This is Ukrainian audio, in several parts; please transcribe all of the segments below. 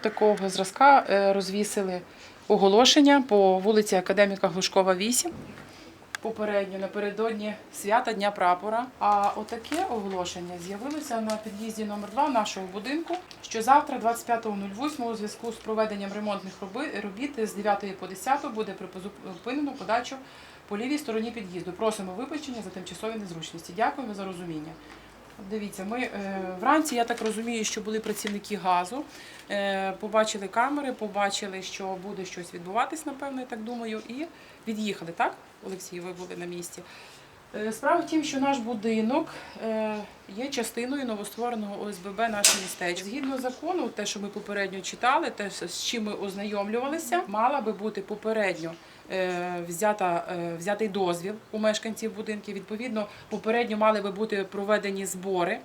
такого зразка е, розвісили оголошення по вулиці Академіка Глушкова, 8. Попередньо напередодні свята Дня прапора. А отаке оголошення з'явилося на під'їзді номер 2 нашого будинку, що завтра, 25.08, у зв'язку з проведенням ремонтних робіт з 9 по 10 буде припинено подачу по лівій стороні під'їзду. Просимо вибачення за тимчасові незручності. Дякуємо за розуміння. Дивіться, ми е, вранці, я так розумію, що були працівники газу, е, побачили камери, побачили, що буде щось відбуватись, напевно, я так думаю, і від'їхали, так, Олексій, ви були на місці. Е, Справа в тім, що наш будинок є частиною новоствореного ОСББ наше містечко. Згідно закону, те, що ми попередньо читали, те, з чим ми ознайомлювалися, мала би бути попередньо взята, е, взятий дозвіл у мешканців будинків. Відповідно, попередньо мали би бути проведені збори.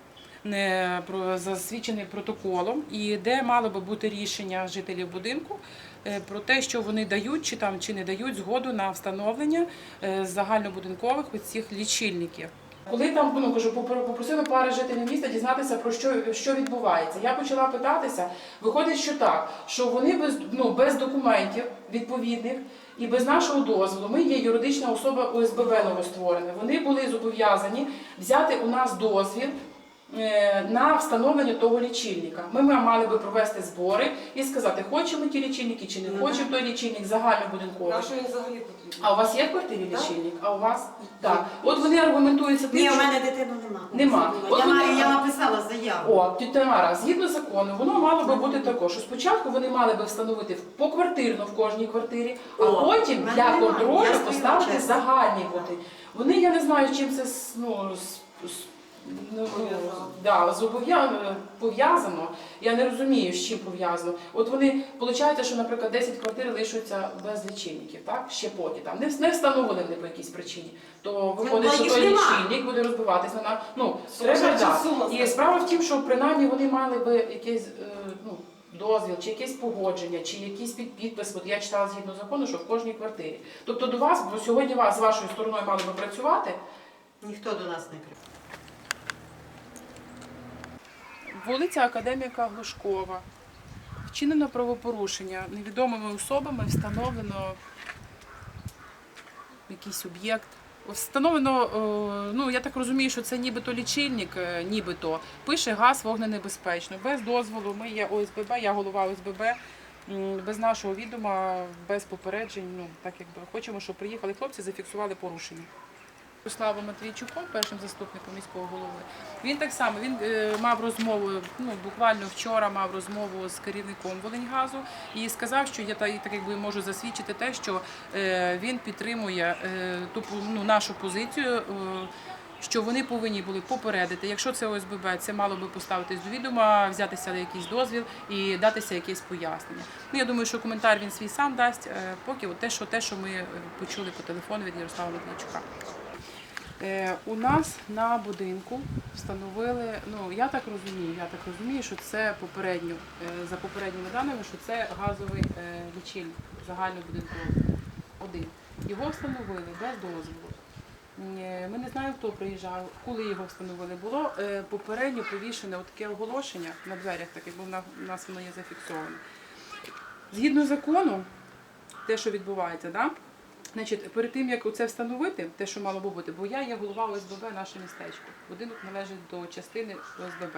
Не про засвідчений протоколом, і де мало би бути рішення жителів будинку е, про те, що вони дають чи там чи не дають згоду на встановлення е, загальнобудинкових оцих лічильників. Коли там ну кажу, попросили пари жителів міста дізнатися про що, що відбувається. Я почала питатися. Виходить, що так, що вони без ну без документів відповідних і без нашого дозволу. Ми є юридична особа ОСББ новостворене. Вони були зобов'язані взяти у нас дозвіл. Е, На встановлення того лічильника. Ми мали би провести збори і сказати, хочемо ті лічильники чи не Ну, хочемо той лічильник загальнобудинковий. На що він взагалі потрібен? А у вас є в квартирі лічильник? А у вас так. От вони аргументуються тим, Ні, у що мене дитину нема. Нема. От Я, вони- маю, я написала заяву. О, Тамара, згідно закону, воно мало би бути також. що Спочатку вони мали би встановити в- поквартирно в кожній квартирі, а О, потім мене для немає. контролю Я стою поставити чесно. загальні бути. Вони я не знаю, чим це с- ну, ну, Пов'язано. да, зобов'я- пов'язано. Я не розумію, з чим пов'язано. От вони виходить, що, наприклад, 10 квартир лишуються без лічильників, так? Ще поки там не, не встановлені по якійсь причині. То виходить, що той лічильник буде розбиватися на ну треба да. І справа в тім, що принаймні вони мали би якийсь е, ну, дозвіл, чи якесь погодження, чи якийсь під підпис. От я читала згідно закону, що в кожній квартирі. Тобто до вас, бо сьогодні вас з вашою стороною мали би працювати. Ніхто до нас не прийшов. Вулиця Академіка Глушкова. Вчинено правопорушення. Невідомими особами встановлено якийсь об'єкт. Встановлено, е, ну я так розумію, що це нібито лічильник, е, нібито пише газ вогненебезпечно. Без дозволу. Ми є ОСББ, я голова ОСББ. Без нашого відома, без попереджень. Ну так якби хочемо, щоб приїхали хлопці, зафіксували порушення. Славом Матвійчуком, першим заступником міського голови. Він так само він е, мав розмову. Ну буквально вчора мав розмову з керівником Волиньгазу і сказав, що я так якби можу засвідчити те, що е, він підтримує е, ту ну, нашу позицію. що вони повинні були попередити, якщо це ОСББ, це мало би поставитись до відома, взятися на якийсь дозвіл і датися якесь пояснення. Ну я думаю, що коментар він свій сам дасть, поки от те, що те, що ми почули по телефону від Ярослава Матвійчука. Е, У нас на будинку встановили, ну я так розумію, я так розумію, що це попередньо, е, за попередніми даними, що це газовий е, лічильник загальнобудинковий. Один. Його встановили без дозволу. Ми не знаємо, хто приїжджав, коли його встановили. Було попередньо повішене таке оголошення на дверях, так як на- у нас воно є зафіксоване. Згідно закону, те, що відбувається, да? Значить, перед тим як це встановити, те, що мало би бути, бо я є голова ОСББ наше містечко. Будинок належить до частини ОСББ.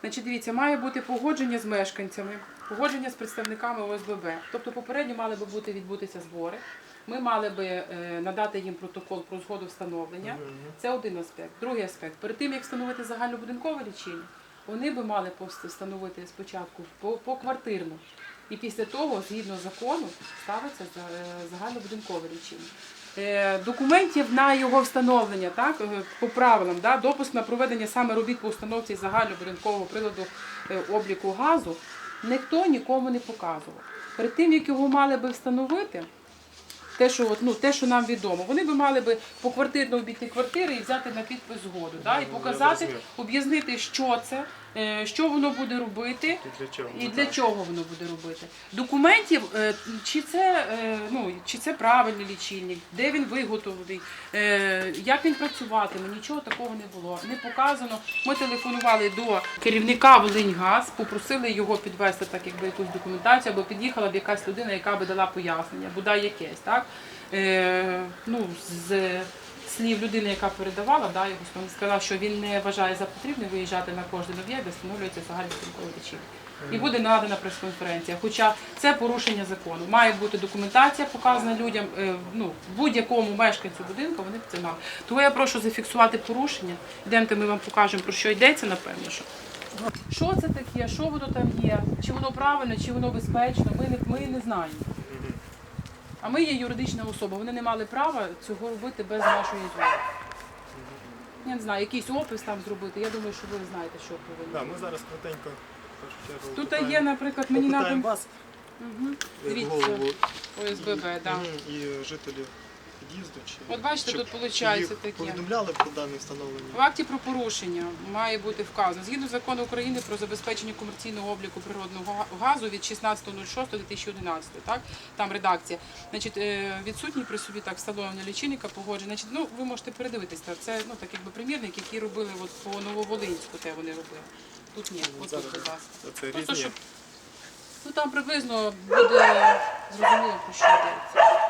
Значить, дивіться, має бути погодження з мешканцями, погодження з представниками ОСББ. Тобто попередньо мали би бути відбутися збори. Ми мали би е, надати їм протокол про згоду встановлення. Це один аспект. Другий аспект. Перед тим як встановити загальнобудинкове лічильник, вони би мали встановити спочатку по- поквартирно. І після того, згідно закону, ставиться е, загальнобудинкове. Е, Документів на його встановлення, так, е, по правилам, да, допуск на проведення саме робіт по установці загальнобудинкового приладу е, обліку газу, ніхто нікому не показував. Перед тим, як його мали би встановити, те, що от, ну, те, що нам відомо, вони би мали би поквартирно обійти квартири і взяти на підпис згоду, да, і Ну, показати, об'яснити, що це, що воно буде робити. І для чого? І для чого воно буде робити? Документів, е, чи це, е, ну, чи це правильний лічильник, де він виготовлений, е, як він працюватиме, нічого такого не було. Не показано. Ми телефонували до керівника Волиньгаз, попросили його підвести так, якби якусь документацію, або під'їхала б якась людина, яка би дала пояснення, бодай якесь, так? Е, ну, з слів людини, яка передавала, да, його він сказав, що він не вважає за потрібне виїжджати на кожен об'єкт, де встановлюється загальнострілковий лічильник. І буде надана прес-конференція. Хоча це порушення закону. Має бути документація показана людям, е, ну, будь-якому мешканцю будинку вони це мали. Тому я прошу зафіксувати порушення. Йдемте, ми вам покажемо, про що йдеться, напевно. Що. Що це таке, що воно там є, чи воно правильно, чи воно безпечно, ми не, ми не знаємо. А ми є юридична особа, вони не мали права цього робити без нашої згоди. Я не знаю, якийсь опис там зробити. Я думаю, що ви знаєте, що повинні. Да, ми зараз коротенько, в першу чергу, Тут є, наприклад, мені попитаємо надо вас, угу. Дивіться. голову ОСББ, так. да. і жителів під'їзду. Чи, От бачите, щоб тут виходить їх таке. повідомляли про дане встановлення. В акті про порушення має бути вказано згідно закону України про забезпечення комерційного обліку природного газу від 16.06.2011, так там редакція. Значить, е, відсутній при собі так встановлення лічильника погодження. Значить, ну ви можете передивитися. Це ну так якби примірник, який робили от по Нововолинську, те вони робили. Тут ні, от тут, будь ласка. Це Просто різні. щоб ну там приблизно буде зрозуміло про що йдеться.